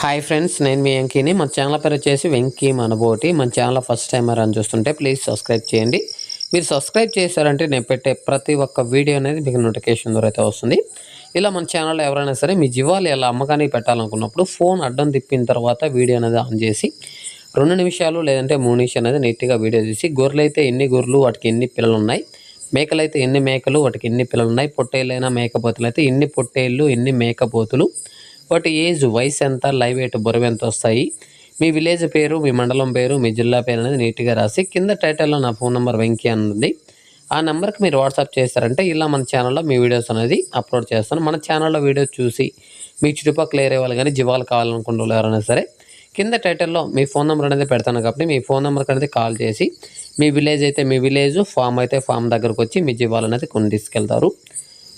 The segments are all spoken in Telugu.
హాయ్ ఫ్రెండ్స్ నేను మీ వెంకీని మన ఛానల్ పేరు వచ్చేసి వెంకీ మనబోటి. మన ఛానల్ ఫస్ట్ టైం అని చూస్తుంటే ప్లీజ్ సబ్స్క్రైబ్ చేయండి. మీరు సబ్స్క్రైబ్ చేశారంటే నేను పెట్టే ప్రతి ఒక్క వీడియో అనేది మీకు నోటిఫికేషన్ ద్వారా అయితే వస్తుంది. ఇలా మన ఛానల్లో ఎవరైనా సరే మీ జీవాలు ఎలా అమ్మకానికి పెట్టాలనుకున్నప్పుడు ఫోన్ అడ్డం తిప్పిన తర్వాత వీడియో అనేది ఆన్ చేసి రెండు నిమిషాలు లేదంటే మూడు నిమిషాలు అనేది నీట్గా వీడియో తీసి గొర్రెలు అయితే ఎన్ని గొర్రెలు వాటికి ఎన్ని పిల్లలు ఉన్నాయి? మేకలు అయితే ఎన్ని మేకలు వాటికి ఎన్ని పిల్లలు ఉన్నాయి? పొట్టేళ్ళైనా మేకపోతులు అయితే ఎన్ని పొట్టేళ్ళు ఎన్ని మేకపోతులు? వాటి ఏజ్ వయసు ఎంత లైవ్ ఎయిట్ బరువు ఎంత వస్తాయి? మీ విలేజ్ పేరు మీ మండలం పేరు మీ జిల్లా పేరు అనేది నీట్గా రాసి కింద టైటిల్లో నా ఫోన్ నెంబర్ వెంకీ అని ఉంది. ఆ నెంబర్కి మీరు వాట్సాప్ చేస్తారంటే ఇలా మన ఛానల్లో మీ వీడియోస్ అనేది అప్లోడ్ చేస్తాను. మన ఛానల్లో వీడియోస్ చూసి మీ చుట్టుపక్కల ఏరే వాళ్ళు కానీ జీవాలు కావాలనుకున్న వాళ్ళు ఎవరైనా సరే కింద టైటిల్లో మీ ఫోన్ నెంబర్ అనేది పెడతాను కాబట్టి మీ ఫోన్ నెంబర్కి అనేది కాల్ చేసి మీ విలేజ్ అయితే మీ విలేజ్ ఫామ్ అయితే ఫామ్ దగ్గరకు వచ్చి మీ జీవాలు అనేది కొన్ని తీసుకెళ్తారు.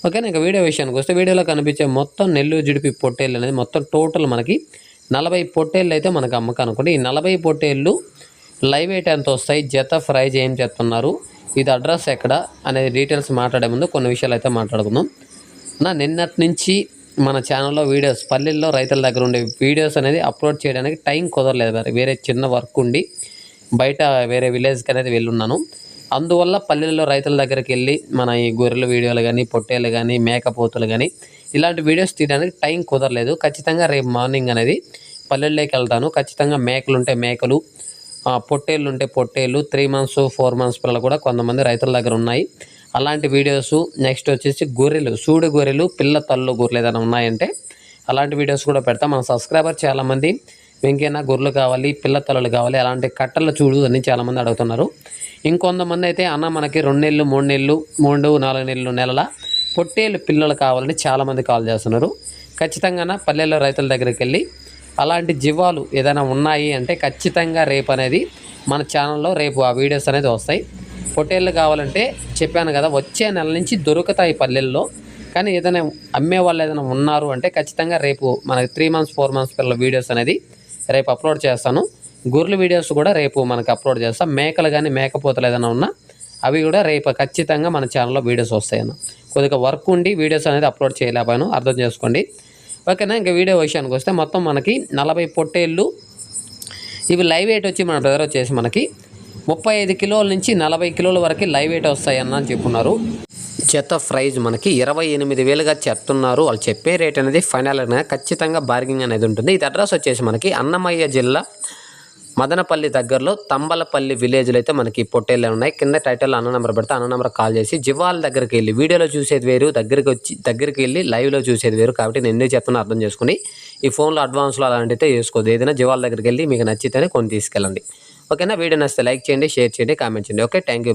ఓకేనా? ఇక వీడియో విషయానికి వస్తే వీడియోలో కనిపించే మొత్తం నెల్లూరు జిడిపి పొట్టేళ్ళు అనేది మొత్తం టోటల్ మనకి నలభై పొట్టేళ్ళు అయితే మనకు అమ్మకానుకోండి. ఈ నలభై పొట్టేళ్ళు లైవ్ ఎయిట్ ఎంత వస్తాయి. జత ప్రైజ్ ఏం చెప్తున్నారు ఇది అడ్రస్ ఎక్కడ? అనేది డీటెయిల్స్ మాట్లాడే ముందు కొన్ని విషయాలు అయితే మాట్లాడుకుందాం. నా నిన్నటి నుంచి మన ఛానల్లో వీడియోస్ పల్లెల్లో రైతుల దగ్గర ఉండే వీడియోస్ అనేది అప్లోడ్ చేయడానికి టైం కుదరలేదు. మరి వేరే చిన్న వర్క్ ఉండి బయట వేరే విలేజ్కి అనేది వెళ్ళున్నాను. అందువల్ల పల్లెల్లో రైతుల దగ్గరికి వెళ్ళి మన ఈ గొర్రెల వీడియోలు కానీ పొట్టేలు కానీ మేకపోతులు కానీ ఇలాంటి వీడియోస్ తీయడానికి టైం కుదరలేదు. ఖచ్చితంగా రేపు మార్నింగ్ అనేది పల్లెల్లోకి వెళ్తాను. ఖచ్చితంగా మేకలు ఉంటే మేకలు పొట్టేళ్ళు ఉంటే పొట్టేళ్ళు త్రీ మంత్స్ ఫోర్ మంత్స్ పిల్లలు కూడా కొంతమంది రైతుల దగ్గర ఉన్నాయి. అలాంటి వీడియోస్ నెక్స్ట్ వచ్చేసి గొర్రెలు సూడు గొర్రెలు పిల్ల తల్లు గొర్రెలు ఏదైనా ఉన్నాయంటే అలాంటి వీడియోస్ కూడా పెడతాం. మన సబ్స్క్రైబర్ చాలామంది వెంకైనా గొర్రెలు కావాలి పిల్ల తలలు కావాలి అలాంటి కట్టలు చూడు అని చాలామంది అడుగుతున్నారు. ఇంకొంతమంది అయితే అన్న మనకి రెండు నెలలు మూడు నెలలు మూడు నాలుగు నెలలు నెలల పొట్టేళ్ళు పిల్లలు కావాలని చాలామంది కాల్ చేస్తున్నారు. ఖచ్చితంగా పల్లెల్లో రైతుల దగ్గరికి వెళ్ళి అలాంటి జీవాలు ఏదైనా ఉన్నాయి అంటే ఖచ్చితంగా రేపు అనేది మన ఛానల్లో రేపు ఆ వీడియోస్ అనేది వస్తాయి. పొట్టేళ్ళు కావాలంటే చెప్పాను కదా వచ్చే నెల నుంచి దొరుకుతాయి పల్లెల్లో. కానీ ఏదైనా అమ్మే వాళ్ళు ఏదైనా ఉన్నారు అంటే ఖచ్చితంగా రేపు మనకి త్రీ మంత్స్ ఫోర్ మంత్స్ పిల్లల వీడియోస్ అనేది రేపు అప్లోడ్ చేస్తాను. గొర్రెల వీడియోస్ కూడా రేపు మనకి అప్లోడ్ చేస్తాం. మేకలు కానీ మేకపోతలు ఏదైనా ఉన్నా అవి కూడా రేపు ఖచ్చితంగా మన ఛానల్లో వీడియోస్ వస్తాయన్న. కొద్దిగా వర్క్ ఉండి వీడియోస్ అనేది అప్లోడ్ చేయలేకపోయాను. అర్థం చేసుకోండి. ఓకేనా? ఇంకా వీడియో విషయానికి వస్తే మొత్తం మనకి నలభై పొట్టేళ్ళు. ఇవి లైవ్ వెయిట్ వచ్చి మన బ్రదర్ వచ్చేసి మనకి ముప్పై ఐదు కిలోల నుంచి నలభై కిలోల వరకు లైవ్ వెయిట్ వస్తాయన్న అని చెప్పున్నారు. జత ప్రైజ్ మనకి ఇరవై ఎనిమిది వేలుగా చెప్తున్నారు వాళ్ళు చెప్పే రేట్ అనేది ఫైనల్ అనేది ఖచ్చితంగా బార్గింగ్ అనేది ఉంటుంది. ఇది అడ్రస్ వచ్చేసి మనకి అన్నమయ్య జిల్లా మదనపల్లి దగ్గరలో తంబలపల్లి విలేజ్లో అయితే మనకి పొట్టేళ్ళు ఉన్నాయి. కింద టైటిల్ అన్న నెంబర్ పెడితే అన్న నెంబర్ కాల్ చేసి జివాల దగ్గరికి వెళ్ళి వీడియోలో చూసేది వేరు దగ్గరికి వచ్చి దగ్గరికి వెళ్ళి లైవ్లో చూసేది వేరు కాబట్టి నేను ఎందుకు చెప్తున్నా అర్థం చేసుకుని ఈ ఫోన్లో అడ్వాన్స్లో అలాంటితే చేసుకోదు ఏదైనా జివాల దగ్గరికి వెళ్ళి మీకు నచ్చితేనే కొని తీసుకెళ్ళండి. ఓకేనా? వీడియో నచ్చితే లైక్ చేయండి షేర్ చేయండి కామెంట్ చేయండి. ఓకే? Thank you.